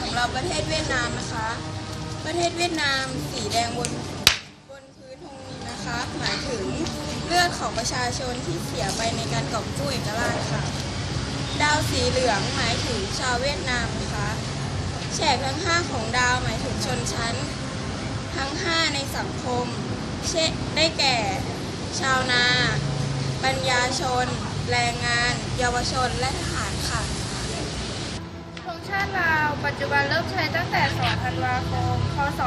สำหรับประเทศเวียดนามนะคะ ประเทศเวียดนามสีแดงบนบนพื้นธงนี้นะคะ หมายถึงเลือดของประชาชนที่เสียไปในการกอบกู้เอกราชค่ะ ดาวสีเหลืองหมายถึงชาวเวียดนามนะคะแฉกทั้งห้าของดาวหมายถึงชนชั้น ทั้งห้าในสังคม เช่นได้แก่ ชาวนา ปัญญาชน แรงงาน เยาวชนและทหารค่ะาติลาว ปัจจุบันเริ่มใช้ตั้งแต่ 2 ธันวาคม พศ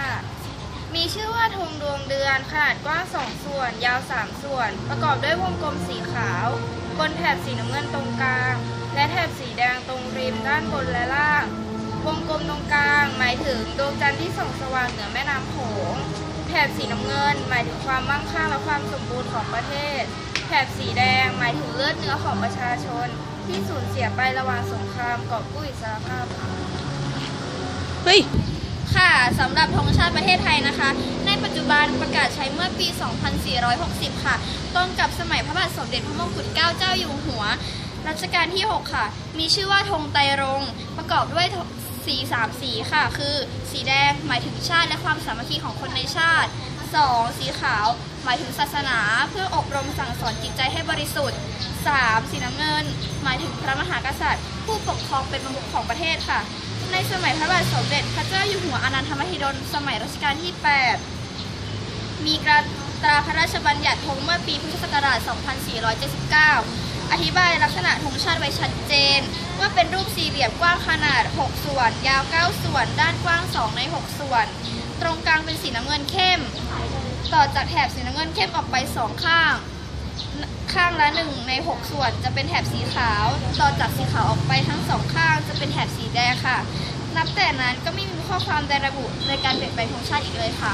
1975 มีชื่อว่าธงดวงเดือนขนาดกว้าง 2 ส่วน ยาว 3 ส่วน ประกอบด้วยวงกลมสีขาว บนแถบสีน้ำเงินตรงกลาง และแถบสีแดงตรงริมด้านบนและล่าง วงกลมตรงกลาง หมายถึงดวงจันทร์ที่ส่องสว่างเหนือแม่น้ำโขง แถบสีน้ำเงิน หมายถึงความมั่งคั่งและความสมบูรณ์ของประเทศ แถบสีแดง หมายถึงเลือดเนื้อของประชาชน ที่สูญเสียไประหว่างสงครามกอบกู้อิสรภาพค่ะ เฮ้ย ค่ะสำหรับธงชาติประเทศไทยนะคะ ในปัจจุบันประกาศใช้เมื่อปี 2460 ค่ะ ตรงกับสมัยพระบาทสมเด็จพระมงกุฎเกล้าเจ้าอยู่หัว รัชกาลที่ 6 ค่ะ มีชื่อว่าธงไตรรงค์ประกอบด้วยสีสามสีค่ะ คือ สีแดงหมายถึงชาติและความสามัคคีของคนในชาติ 2. สีขาวหมายถึงศาสนาเพื่ออบรมสั่งสอนจิตใจให้บริสุทธิ์ 3. สีน้ำเงิน หมายถึงพระมหากษัตริย์ ผู้ปกครองเป็นประมุขของประเทศค่ะ ในสมัยพระบาทสมเด็จ พระเจ้าอยู่หัวอนันทมหิดลสมัยรัชกาลที่ 8 มีกระตราพระราชบัญญัติธงเมื่อปีพุทธศักราช 2479 อธิบายลักษณะธงชาติไว้ชัดเจน ว่าเป็นรูปสี่เหลี่ยมกว้างขนาด 6 ส่วน ยาว 9 ส่วน ด้านกว้าง 2 ใน 6 ส่วน ตรงกลางเป็นสีน้ำเงินเข้ม ต่อจากแถบสีน้ำเงินเข้มออกไป2ข้าง ข้างละ1ใน 6 ส่วนจะเป็นแถบสีขาว ต่อจากสีขาวออกไปทั้งสองข้าง จะเป็นแถบสีแดงค่ะ นับแต่นั้นก็ไม่มีข้อความใดระบุในการเปลี่ยนแปลงธงชาติอีกเลยค่ะ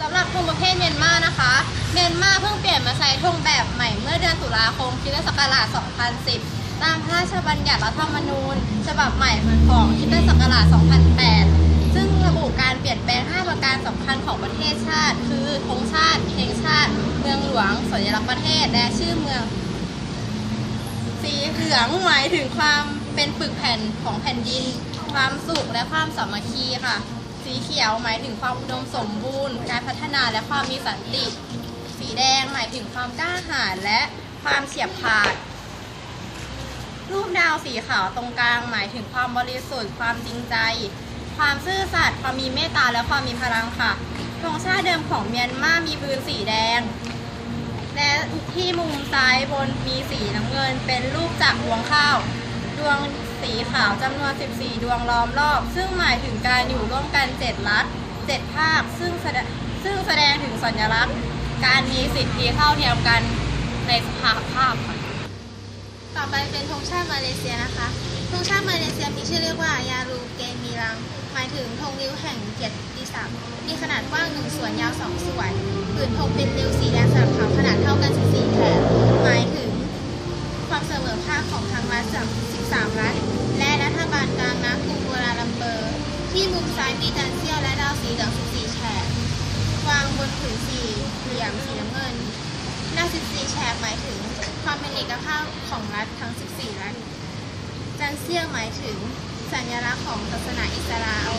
สำหรับธงประเภทเมียนมานะคะ เมียนมาเพิ่งเปลี่ยนมาใช้ธงแบบใหม่เมื่อเดือนตุลาคมคริสตศักราช 2010 ตามพระราชบัญญัติรัฐธรรมนูญ ฉบับใหม่ของคริสตศักราช 2008 ระบุการเปลี่ยนแปลง 5 ประการสำคัญของประเทศชาติ คือธงชาติ เพลงชาติ เมืองหลวง สัญลักษณ์ประเทศ และชื่อเมือง สีเหลืองหมายถึงความเป็นปึกแผ่นของแผ่นดิน ความสุขและความสามัคคีค่ะ สีเขียวหมายถึงความอุดมสมบูรณ์ การพัฒนาและความมีสันติ สีแดงหมายถึงความกล้าหาญและความเฉียบขาดรูปดาวสีขาวตรงกลางหมายถึงความบริสุทธิ์ความจริงใจ ความซื่อสัตย์ความมีเมตตาและความมีพลังค่ะธงชาติเดิมของเมียนมามีพื้นสีแดง และที่มุมซ้ายบนมีสีน้ำเงิน เป็นรูปจากดวงข้าว ดวงสีขาวจำนวน 14 ดวงล้อมรอบ ซึ่งหมายถึงการอยู่ร่วมกัน 7 รัฐ 7 ภาค ซึ่งแสดงซึ่งแสดงถึงสัญลักษณ์ การมีสิทธิเท่าเทียมกันในสภาพภาพค่ะต่อไปเป็นธงชาติมาเลเซียนะคะธงชาติมาเลเซียมีชื่อเรียกว่ายาลูเกมีรัง ถึงธงริ้วแห่งเกียรติศักดิ์มีขนาดกว้างหนึ่งส่วนยาวสองส่วนผืนธงเป็นริ้วสีแดงสลับขาวขนาดเท่ากัน 14แถบหมายถึง ความเสมอภาคของทางรัฐจาก13 รัฐ และรัฐบาลกลางนะกรุงกัวลาลัมเปอร์ ที่มุมซ้ายมีจันเสี้ยวและดาวสีเหลือง14แฉกวางบนผืนสีเหลี่ยมสีน้ำเงินดาว14แฉกหมายถึงความเป็นเอกภาพของรัฐทั้ง 14 รัฐจันเสี้ยวหมายถึง สัญลักษณ์ของศาสนาอิสลาม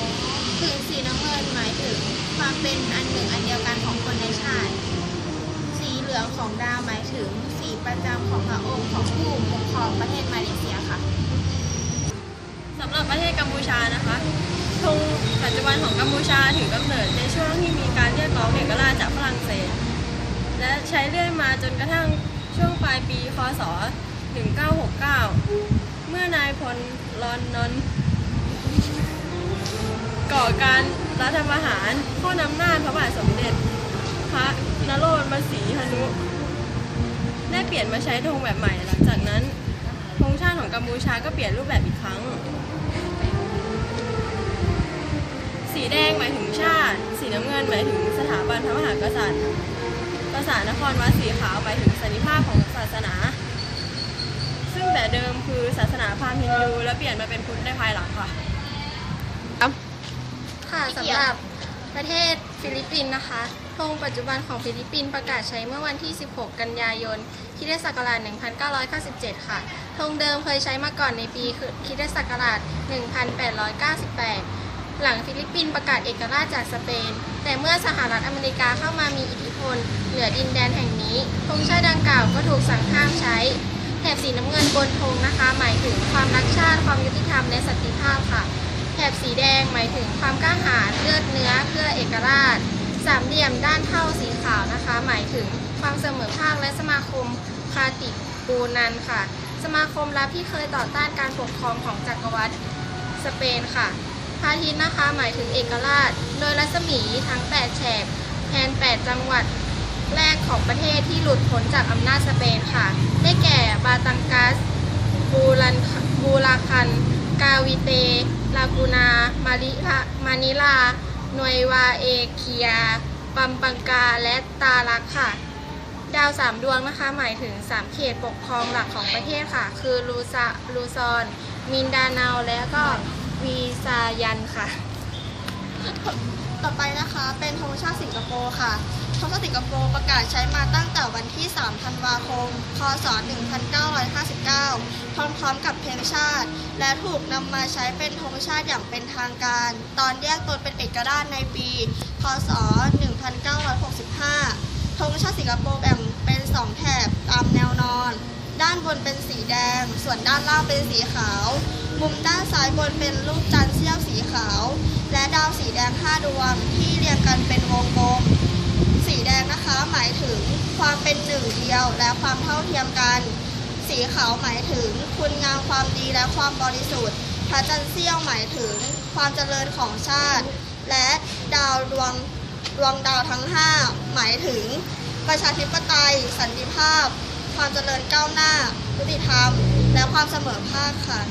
ผืนสีน้ำเงินหมายถึงความเป็นอันหนึ่งอันเดียวกันของคนในชาติ สีเหลืองของดาวหมายถึงสีประจำของพระองค์ของผู้ปกครองประเทศมาเลเซียค่ะสำหรับประเทศกัมพูชานะคะธงปัจจุบันของกัมพูชาถือกำเนิดในช่วงที่มีการเรียกร้องเอกราชจากฝรั่งเศส และใช้เรื่อยมาจนกระทั่งช่วงปลายปี คศ 1969 นายพลลอนนนท์ก่อการรัฐประหารโค่นอำนาพระบาทสมเด็จ พระนโรธมาศรีหนุ ได้เปลี่ยนมาใช้ธงแบบใหม่หลังจากนั้นธงชาติของกัมพูชาก็เปลี่ยนรูปแบบอีกครั้ง สีแดงหมายถึงชาติ สีน้ำเงินหมายถึงสถาบันพระมหากษัตริย์ปราสานครวัดสีขาวหมายถึงสันนิภาพของศาสนา แต่เดิมคือศาสนาพราหมณ์ฮินดูและเปลี่ยนมาเป็นพุทธในภายหลังค่ะค่ะสำหรับประเทศฟิลิปปินส์นะคะธงปัจจุบันของฟิลิปปินส์ประกาศใช้เมื่อวันที่ 16 กันยายนคริสตศักราช 1997 ค่ะธงเดิมเคยใช้มาก่อนในปีคริสตศักราช 1898 หลังฟิลิปปินส์ประกาศเอกราชจากสเปน แต่เมื่อสหรัฐอเมริกาเข้ามามีอิทธิพล เหนือดินแดนแห่งนี้ธงชาติดังกล่าวก็ถูกสั่งห้ามใช้แถบสีน้ำเงินบนธงนะคะ หมายถึงความรักชาติความยุติธรรมและสันติภาพค่ะ แถบสีแดงหมายถึงความกล้าหาญเลือดเนื้อเพื่อเอกราช สามเหลี่ยมด้านเท่าสีขาวนะคะ หมายถึงความเสมอภาคและสมาคมคาติปูนันค่ะ สมาคมลับที่เคยต่อต้านการปกครองของจักรวรรดิสเปนค่ะพาทิตนะคะหมายถึงเอกราช โดยรัศมีทั้ง 8 แฉกแทน 8 จังหวัด แรกของประเทศที่หลุดพ้นจากอำนาจสเปนค่ะ ได้แก่บาตังกัส บูรันบูราคัน กาวิเต ลากูนา มาริลามานิลา หน่วยวาเอเคีย ปัมปังกา และตาลักค่ะ ดาวสามดวงนะคะหมายถึง3เขตปกครองหลักของประเทศค่ะ คือลูซาลูซอน มินดาเนาและก็วีซายันค่ะ ต่อไปนะคะเป็นธงชาติสิงคโปร์ค่ะ ธงชาติสิงคโปร์ประกาศใช้มาตั้งแต่วันที่ 3 ธันวาคมพศ1959 พร้อมๆกับเพลงชาติ และถูกนำมาใช้เป็นธงชาติอย่างเป็นทางการ ตอนแยกตนเป็นเอกราชในปีพศ1965 ธงชาติสิงคโปร์แบ่งเป็น 2 แถบตามแนวนอน ด้านบนเป็นสีแดง ส่วนด้านล่างเป็นสีขาว มุมด้านซ้ายบนเป็นรูปจันทร์เสี้ยวสีขาว และดาวสีแดง 5 ดวงที่เรียงกันเป็นวงกลม สีแดงนะคะหมายถึงความเป็นหนึ่งเดียวและความเท่าเทียมกัน สีขาวหมายถึง คุณงามความดีและความบริสุทธิ์ พระจันทร์เสี้ยวหมายถึง ความเจริญของชาติ และดาวดวงดวงดาวทั้ง 5 หมายถึง ประชาธิปไตย สันติภาพ ความเจริญก้าวหน้ายุติธรรม และความเสมอภาคค่ะ